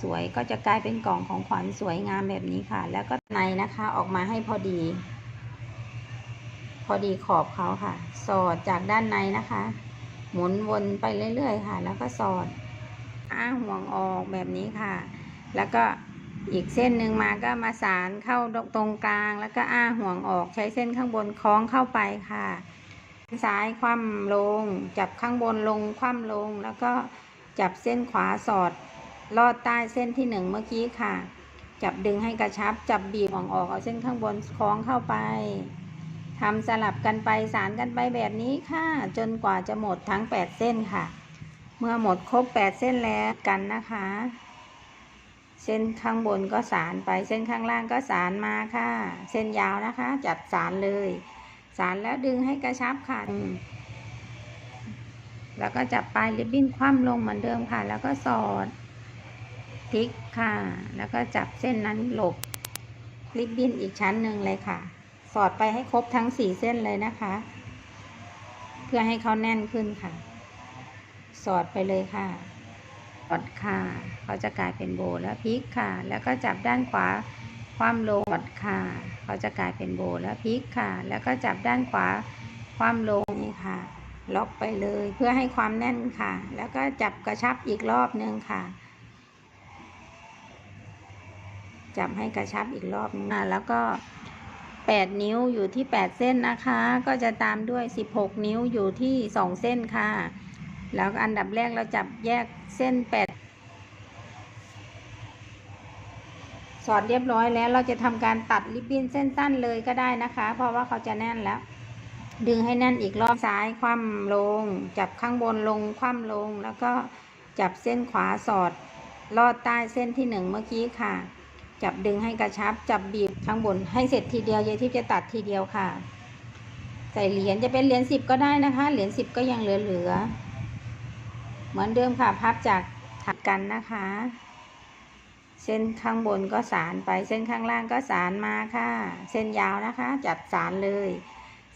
สวยก็จะกลายเป็นกล่องของขวัญสวยงามแบบนี้ค่ะ แล้วก็ในนะคะออกมาให้พอดี พอดีขอบเขาค่ะ สอดจากด้านในนะคะ หมุนวนไปเรื่อยๆค่ะ แล้วก็สอดอ้าห่วงออกแบบนี้ค่ะ แล้วก็อีกเส้นหนึ่งมาก็มาสารเข้าตรงกลาง แล้วก็อ้าห่วงออกใช้เส้นข้างบนคล้องเข้าไปค่ะซ้ายคว่ำลง จับข้างบนลงคว่ำลง แล้วก็จับเส้นขวาสอด ลอดใต้เส้นที่หนึ่งเมื่อกี้ค่ะ จับดึงให้กระชับ จับบีบออกออกเอาเส้นข้างบนคล้องเข้าไปทำสลับกันไปสารกันไปแบบนี้ค่ะ จนกว่าจะหมดทั้ง 8 เส้นค่ะ เมื่อหมดครบ 8 เส้นแล้วกันนะคะ เส้นข้างบนก็สารไปเส้นข้างล่างก็สารมาค่ะ เส้นยาวนะคะ จัดสารเลย สารแล้วดึงให้กระชับค่ะแล้วก็จับปลายริบบิ้นคว่ำลงเหมือนเดิมค่ะ แล้วก็สอด พลิกค่ะ แล้วก็จับเส้นนั้นหลบริบบิ้นอีกชั้นหนึ่งเลยค่ะ สอดไปให้ครบทั้งสี่เส้นเลยนะคะ เพื่อให้เขาแน่นขึ้นค่ะ สอดไปเลยค่ะ สอดค่ะเขาจะกลายเป็นโบแล้วพลิกค่ะ แล้วก็จับด้านขวาคว่ำลงกดค่ะเขาจะกลายเป็นโบแล้วพลิกค่ะ แล้วก็จับด้านขวาคว่ำลงนี่ค่ะ ล็อกไปเลยเพื่อให้ความแน่นค่ะ แล้วก็จับกระชับอีกรอบนึงค่ะ จับให้กระชับอีกรอบนึงอะแล้วก็ 8 นิ้วอยู่ที่ 8 เส้นนะคะ ก็จะตามด้วย 16 นิ้วอยู่ที่ 2 เส้นค่ะ แล้วอันดับแรกเราจับแยกเส้น 8 สอดเรียบร้อยแล้วเราจะทำการตัดริบบิ้นเส้นสั้นเลยก็ได้นะคะ เพราะว่าเขาจะแน่นแล้ว ดึงให้แน่นอีกรอบซ้ายคว่ำลง จับข้างบนลงคว่ำลงแล้วก็จับเส้นขวาสอดลอดใต้เส้นที่หนึ่งเมื่อกี้ค่ะ จับดึงให้กระชับ จับบีบข้างบนให้เสร็จทีเดียวยายทิพย์จะตัดทีเดียวค่ะ ใส่เหรียญจะเป็นเหรียญสิบก็ได้นะคะ เหรียญสิบก็ยังเหลือๆเหมือนเดิมค่ะ พับจากถักกันนะคะ เส้นข้างบนก็สารไป เส้นข้างล่างก็สารมาค่ะ เส้นยาวนะคะ จัดสารเลย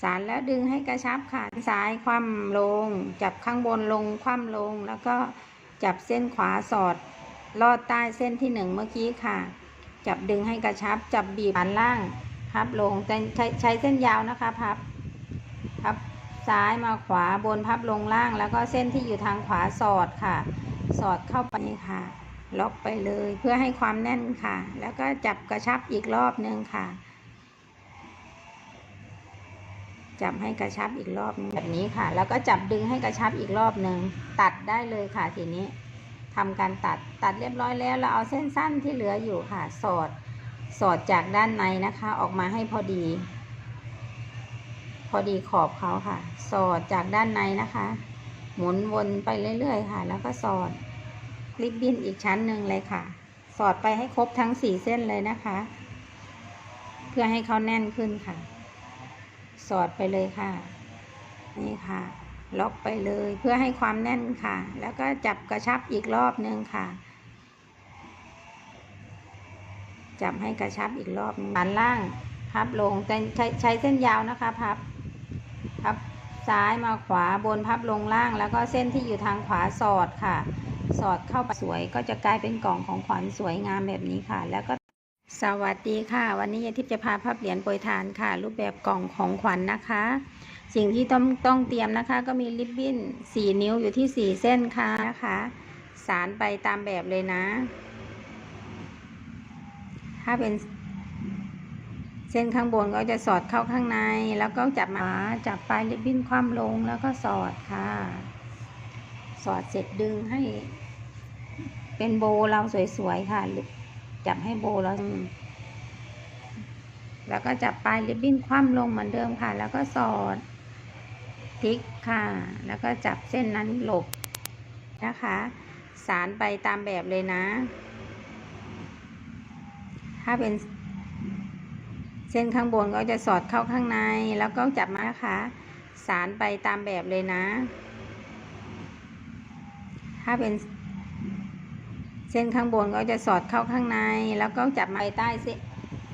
สารแล้วดึงให้กระชับค่ะซ้ายคว่ำลง จับข้างบนลงคว่ำลง แล้วก็จับเส้นขวาสอดลอดใต้เส้นที่หนึ่งเมื่อกี้ค่ะ จับดึงให้กระชับ จับบีบฐานล่าง พับลงใช้ใช้เส้นยาวนะคะ พับ พับซ้ายมาขวาบนพับลงล่าง แล้วก็เส้นที่อยู่ทางขวาสอดค่ะ สอดเข้าไปค่ะ ล็อกไปเลยเพื่อให้ความแน่นค่ะ แล้วก็จับกระชับอีกรอบนึงค่ะ จับให้กระชับอีกรอบแบบนี้ค่ะ แล้วก็จับดึงให้กระชับอีกรอบหนึ่งตัดได้เลยค่ะทีนี้ ทำการตัดตัดเรียบร้อยแล้วเราเอาเส้นสั้นที่เหลืออยู่ค่ะ สอดสอดจากด้านในนะคะ ออกมาให้พอดี พอดีขอบเขาค่ะ สอดจากด้านในนะคะ หมุนวนไปเรื่อยๆค่ะ แล้วก็สอดริบบิ้นอีกชั้นหนึ่งเลยค่ะ สอดไปให้ครบทั้งสี่เส้นเลยนะคะ เพื่อให้เขาแน่นขึ้นค่ะ สอดไปเลยค่ะ นี่ค่ะ ล็อกไปเลยเพื่อให้ความแน่นค่ะ แล้วก็จับกระชับอีกรอบนึงค่ะ จับให้กระชับอีกรอบฐานล่างพับลงแต่ใช้ใช้เส้นยาวนะคะพับพับซ้ายมาขวาบนพับลงล่าง แล้วก็เส้นที่อยู่ทางขวาสอดค่ะ สอดเข้าไปสวยก็จะกลายเป็นกล่องของขวัญสวยงามแบบนี้ค่ะ แล้วก็สวัสดีค่ะ วันนี้ยายทิพย์จะพาพับเหรียญโปรยทานค่ะ รูปแบบกล่องของขวัญนะคะ สิ่งที่ต้องต้องเตรียมนะคะ ก็มีริบบิ้นสี่นิ้วอยู่ที่สี่เส้นค่ะนะคะ สารไปตามแบบเลยนะ ถ้าเป็นเส้นข้างบนก็จะสอดเข้าข้างใน แล้วก็จับมาจับปลายริบบิ้นคว่ำลงแล้วก็สอดค่ะ สอดเสร็จดึงให้ เป็นโบเราสวยๆค่ะจับให้โบเราแล้วก็จับปลายริบบิ้นคว่ำลงเหมือนเดิมค่ะ แล้วก็สอด พลิกค่ะ แล้วก็จับเส้นนั้นหลบนะคะ สารไปตามแบบเลยนะ ถ้าเป็นเส้นข้างบนก็จะสอดเข้าข้างใน แล้วก็จับมานะคะ สารไปตามแบบเลยนะ ถ้าเป็นเส้นข้างบนก็จะสอดเข้าข้างใน แล้วก็จับมาไปใต้เส้น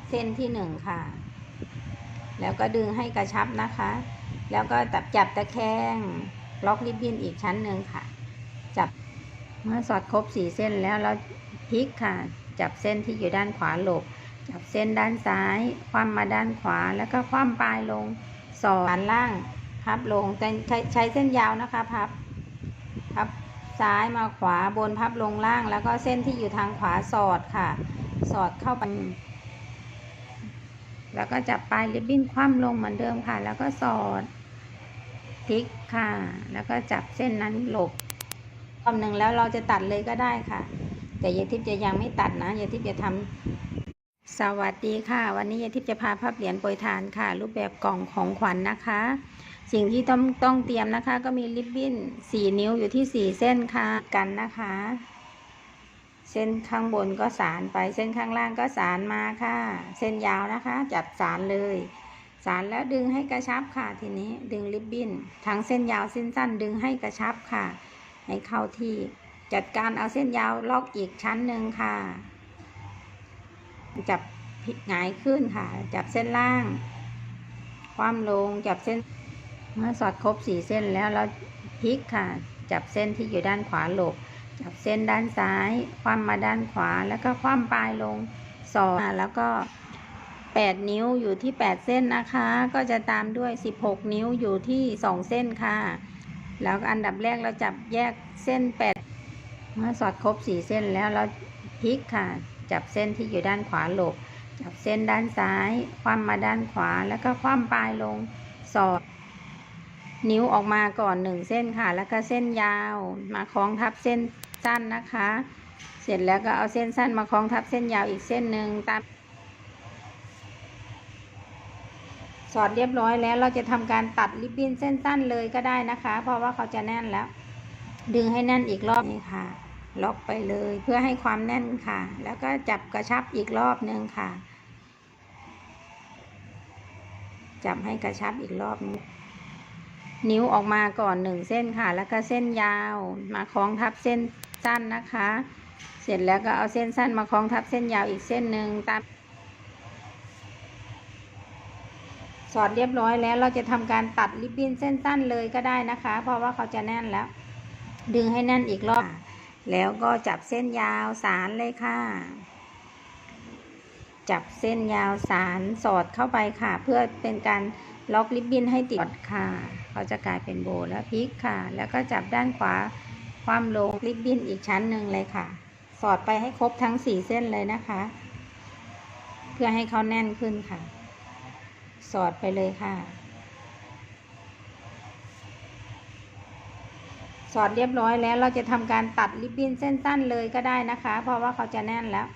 เส้นที่หนึ่งค่ะ แล้วก็ดึงให้กระชับนะคะ แล้วก็จับจับตะแคงล็อกริบบิ้นอีกชั้นหนึ่งค่ะ จับเมื่อสอดครบสี่เส้นแล้วเราพลิกค่ะ จับเส้นที่อยู่ด้านขวาหลบ จับเส้นด้านซ้าย คว่ำมาด้านขวา แล้วก็คว่ำปลายลง สอดฐานล่างพับลงแต่ใช้ใช้เส้นยาวนะคะพับ พับซ้ายมาขวาบนพับลงล่าง แล้วก็เส้นที่อยู่ทางขวาสอดค่ะ สอดเข้าไป แล้วก็จับปลายริบบิ้นคว่ำลงเหมือนเดิมค่ะ แล้วก็สอด พลิกค่ะ แล้วก็จับเส้นนั้นหลบรอบหนึ่งแล้วเราจะตัดเลยก็ได้ค่ะ แต่ยายทิพย์จะยังไม่ตัดนะยายทิพย์จะทำสวัสดีค่ะ วันนี้ยายทิพย์จะพาพับเหรียญโปรยทานค่ะ รูปแบบกล่องของขวัญนนะคะ สิ่งที่ต้องต้องเตรียมนะคะ ก็มีริบบิ้นสี่นิ้วอยู่ที่สี่เส้นค่ะกันนะคะ เส้นข้างบนก็สารไปเส้นข้างล่างก็สารมาค่ะ เส้นยาวนะคะ จับสารเลย สารแล้วดึงให้กระชับค่ะทีนี้ดึงริบบิ้นทั้งเส้นยาวเส้นสั้นดึงให้กระชับค่ะ ให้เข้าที่จัดการเอาเส้นยาวลอกอีกชั้นหนึ่งค่ะ จับหงายขึ้นค่ะ จับเส้นล่าง คว่ำลงจับเส้นเมื่อสอดครบสี่เส้นแล้วเราพลิกค่ะ จับเส้นที่อยู่ด้านขวาหลบ จับเส้นด้านซ้าย คว่ำมาด้านขวาแล้วก็คว่ำปลายลงสอดแล้วก็ แปดนิ้วอยู่ที่แปดเส้นนะคะ ก็จะตามด้วยสิบหกนิ้วอยู่ที่สองเส้นค่ะ แล้วอันดับแรกเราจับแยกเส้นแปดเมื่อสอดครบสี่เส้นแล้วเราพลิกค่ะ จับเส้นที่อยู่ด้านขวาหลบ จับเส้นด้านซ้าย คว่ำมาด้านขวา แล้วก็คว่ำปลายลง สอด นิ้วออกมาก่อนหนึ่งเส้นค่ะ แล้วก็เส้นยาวมาคล้องทับเส้นสั้นนะคะ เสร็จแล้วก็เอาเส้นสั้นมาคล้องทับเส้นยาวอีกเส้นหนึ่งตาม สอดเรียบร้อยแล้วเราจะทำการตัดริบบิ้นเส้นสั้นเลยก็ได้นะคะ เพราะว่าเขาจะแน่นแล้ว ดึงให้แน่นอีกรอบนี้ค่ะ ล็อกไปเลยเพื่อให้ความแน่นค่ะ แล้วก็จับกระชับอีกรอบนึงค่ะ จับให้กระชับอีกรอบนึงนิ้วออกมาก่อนหนึ่งเส้นค่ะ แล้วก็เส้นยาวมาคล้องทับเส้นสั้นนะคะ เสร็จแล้วก็เอาเส้นสั้นมาคล้องทับเส้นยาวอีกเส้นหนึ่งตาม สอดเรียบร้อยแล้วเราจะทำการตัดริบบิ้นเส้นสั้นเลยก็ได้นะคะ เพราะว่าเขาจะแน่นแล้ว ดึงให้แน่นอีกรอบ แล้วก็จับเส้นยาวสารเลยค่ะ จับเส้นยาวสารสอดเข้าไปค่ะ เพื่อเป็นการล็อกริบบิ้นให้ติดค่ะ เขาจะกลายเป็นโบแล้วพลิกค่ะ แล้วก็จับด้านขวาคว่ำลงริบบิ้นอีกชั้นหนึ่งเลยค่ะ สอดไปให้ครบทั้งสี่เส้นเลยนะคะ เพื่อให้เขาแน่นขึ้นค่ะ สอดไปเลยค่ะ สอดเรียบร้อยแล้วเราจะทำการตัดริบบิ้นเส้นสั้นเลยก็ได้นะคะ เพราะว่าเขาจะแน่นแล้ว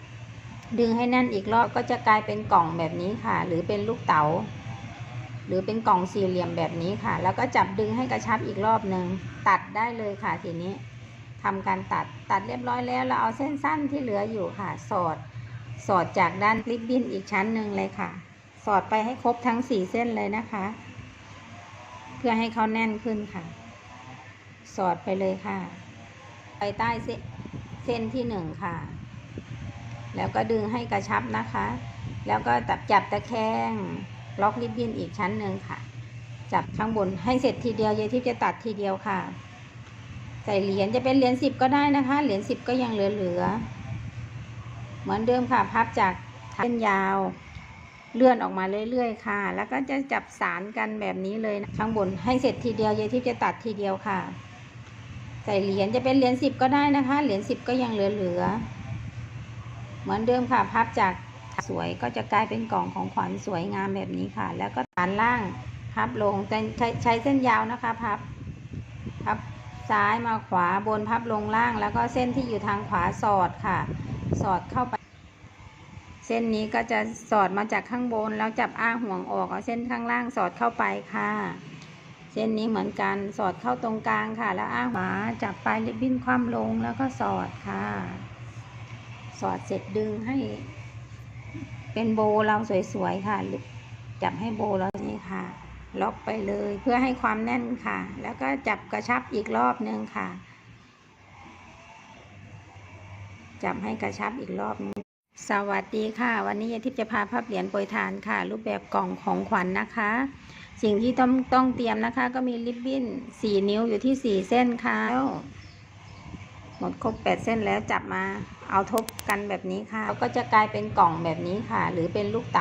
ดึงให้แน่นอีกรอบก็จะกลายเป็นกล่องแบบนี้ค่ะ หรือเป็นลูกเต๋าหรือเป็นกล่องสี่เหลี่ยมแบบนี้ค่ะ แล้วก็จับดึงให้กระชับอีกรอบหนึ่งตัดได้เลยค่ะทีนี้ทำการตัดตัดเรียบร้อยแล้วเราเอาเส้นสั้นที่เหลืออยู่ค่ะ สอด สอดจากด้านริบบิ้นอีกชั้นหนึ่งเลยค่ะ สอดไปให้ครบทั้งสี่เส้นเลยนะคะ เพื่อให้เขาแน่นขึ้นค่ะ สอดไปเลยค่ะ ไปใต้เส้นเส้นที่หนึ่งค่ะ แล้วก็ดึงให้กระชับนะคะ แล้วก็จับจับตะแคงล็อกริบบิ้นอีกชั้นหนึ่งค่ะ จับข้างบนให้เสร็จทีเดียวยายทิพย์จะตัดทีเดียวค่ะ ใส่เหรียญจะเป็นเหรียญสิบก็ได้นะคะ เหรียญสิบก็ยังเหลือๆเหมือนเดิมค่ะ พับจากเส้นยาว เลื่อนออกมาเรื่อยๆ ค่ะ แล้วก็จะจับสารกันแบบนี้เลยนะข้างบนให้เสร็จทีเดียวยายทิพย์จะตัดทีเดียวค่ะ ใส่เหรียญจะเป็นเหรียญสิบก็ได้นะคะ เหรียญสิบก็ยังเหลือๆเหมือนเดิมค่ะ พับจากสวยก็จะกลายเป็นกล่องของขวัญสวยงามแบบนี้ค่ะ แล้วก็ฐานล่างพับลงแต่ใช้ใช้เส้นยาวนะคะ พับ พับซ้ายมาขวาบนพับลงล่าง แล้วก็เส้นที่อยู่ทางขวาสอดค่ะ สอดเข้าไป เส้นนี้ก็จะสอดมาจากข้างบน แล้วจับอ้าห่วงออกเอาเส้นข้างล่างสอดเข้าไปค่ะ เส้นนี้เหมือนกันสอดเข้าตรงกลางค่ะ แล้วอ้าขวาจับปลายริบบิ้นคว่ำลงแล้วก็สอดค่ะ สอดเสร็จดึงให้ เป็นโบเราสวยๆค่ะจับให้โบเรานี่ค่ะล็อกไปเลยเพื่อให้ความแน่นค่ะ แล้วก็จับกระชับอีกรอบนึงค่ะ จับให้กระชับอีกรอบนึง สวัสดีค่ะ วันนี้ยายทิพย์จะพาภาพเหรียญโปรยทานค่ะ รูปแบบกล่องของขวัญนนะคะ สิ่งที่ต้องต้องเตรียมนะคะ ก็มีริบบิ้นสี่นิ้วอยู่ที่สี่เส้นค่ะแล้วหมดครบแปดเส้นแล้วจับมาเอาทบกันแบบนี้ค่ะแล้วก็จะกลายเป็นกล่องแบบนี้ค่ะ หรือเป็นลูกเต๋า